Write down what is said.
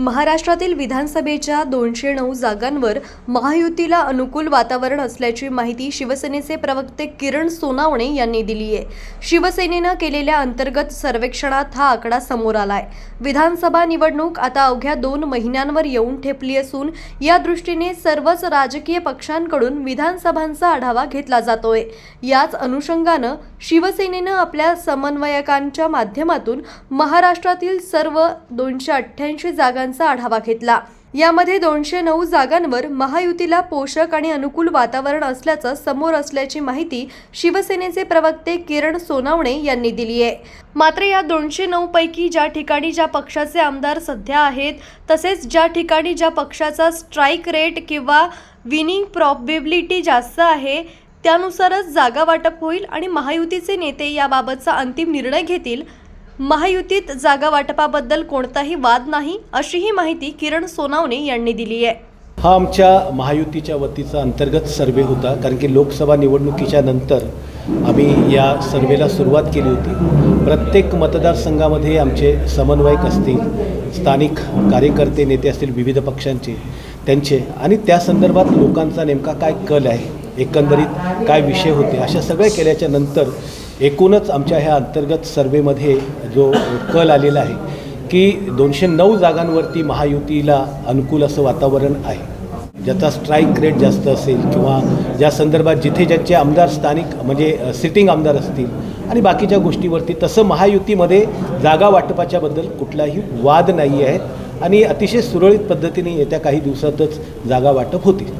महाराष्ट्रातील विधानसभेच्या दोनशे नऊ जागांवर महायुतीला अनुकूल वातावरण असल्याची माहिती शिवसेनेचे प्रवक्ते किरण सोनावणे यांनी दिली आहे. शिवसेनेनं केलेल्या अंतर्गत सर्वेक्षणात हा आकडा समोर आलाय. विधानसभा निवडणूक आता अवघ्या दोन महिन्यांवर येऊन ठेपली असून या दृष्टीने सर्वच राजकीय पक्षांकडून विधानसभांचा आढावा घेतला जातोय. याच अनुषंगानं शिवसेनेनं आपल्या समन्वयकांच्या माध्यमातून महाराष्ट्रातील सर्व दोनशे अठ्ठ्याऐंशी जागांचा आढावा घेतला. यामध्ये दोनशे नऊ जागांवर महायुतीला पोषक आणि अनुकूल वातावरण असल्याचं समोर असल्याची माहिती शिवसेनेचे प्रवक्ते किरण सोनावणे यांनी दिली आहे. मात्र या दोनशे नऊ पैकी ज्या ठिकाणी ज्या पक्षाचे आमदार सध्या आहेत तसेच ज्या ठिकाणी ज्या पक्षाचा स्ट्राईक रेट किंवा विनिंग प्रॉबिबिलिटी जास्त आहे त्यानुसारच जागा वाटप होईल आणि महायुतीचे नेते याबाबतचा अंतिम निर्णय घेतील. महायुतीत जागा वाटपाबद्दल कोणताही वाद नाही अशीही माहिती किरण सोनावणे यांनी दिली आहे. हा आमच्या महायुतीच्या वतीचा अंतर्गत सर्वे होता कारण की लोकसभा निवडणुकीच्या नंतर आम्ही या सर्वेला सुरुवात केली होती. प्रत्येक मतदारसंघामध्ये आमचे समन्वयक असतील स्थानिक कार्यकर्ते नेते असतील विविध पक्षांचे त्यांचे. आणि त्या संदर्भात लोकांचा नेमका काय कल आहे एकंदरीत काय विषय होते अशा सगळे केल्याच्यानंतर एकूणच आमच्या ह्या अंतर्गत सर्वेमध्ये जो कल आलेला आहे की दोनशे नऊ जागांवरती महायुतीला अनुकूल असं वातावरण आहे. ज्याचा स्ट्राईक रेट जास्त असेल किंवा ज्या संदर्भात जिथे ज्यांचे आमदार स्थानिक म्हणजे सिटिंग आमदार असतील आणि बाकीच्या गोष्टीवरती तसं महायुतीमध्ये जागा वाटपाच्याबद्दल कुठलाही वाद नाही आहे आणि अतिशय सुरळीत पद्धतीने येत्या काही दिवसातच जागा वाटप होतील.